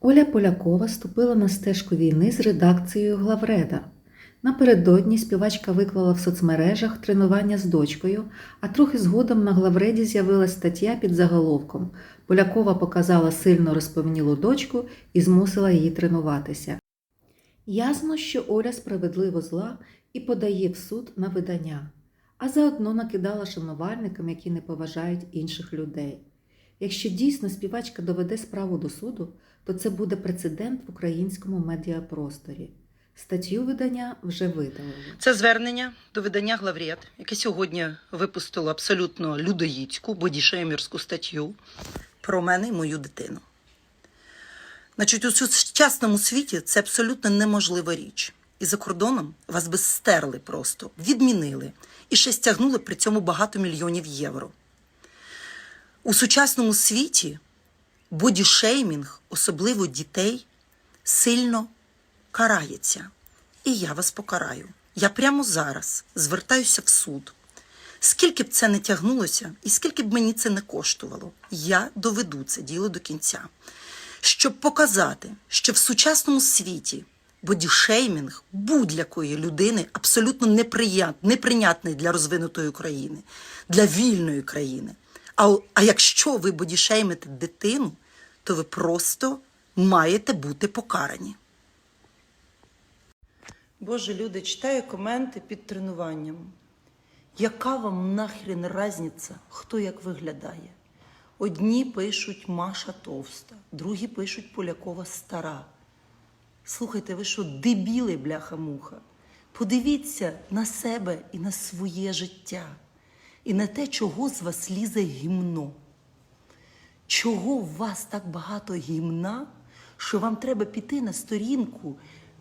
Оля Полякова ступила на стежку війни з редакцією Главреда. Напередодні співачка виклала в соцмережах тренування з дочкою, а трохи згодом на Главреді з'явилась стаття під заголовком Полякова показала сильно розповнілу дочку і змусила її тренуватися. Ясно, що Оля справедливо зла і подає в суд на видання, а заодно накидала шанувальникам, які не поважають інших людей. Якщо дійсно співачка доведе справу до суду, то це буде прецедент в українському медіапросторі. Статтю видання вже видалили. Це звернення до видання Главрєт, яке сьогодні випустило абсолютно людоїдську, бодішеймерську статтю про мене і мою дитину. Значить, у сучасному світі це абсолютно неможлива річ. І за кордоном вас би стерли просто, відмінили і ще стягнули при цьому багато мільйонів євро. У сучасному світі бодішеймінг, особливо дітей, сильно карається. І я вас покараю. Я прямо зараз звертаюся в суд. Скільки б це не тягнулося, і скільки б мені це не коштувало, я доведу це діло до кінця. Щоб показати, що в сучасному світі бодішеймінг будь-якої людини абсолютно неприйнятний для розвинутої України, для вільної країни. А, а якщо ви бодішеймите дитину, то ви просто маєте бути покарані. Боже, люди, читаю коменти під тренуванням. Яка вам нахрен разниця, хто як виглядає? Одні пишуть Маша товста, другі пишуть Полякова стара. Слухайте, ви що, дебіли, бляха-муха? Подивіться на себе і на своє життя, і на те, чого з вас лізе гімно. Чого у вас так багато гімна, що вам треба піти на сторінку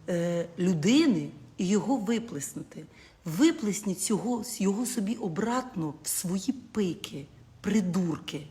е, людини і його виплеснути? Виплесніть його, його собі обратно в свої пики, придурки.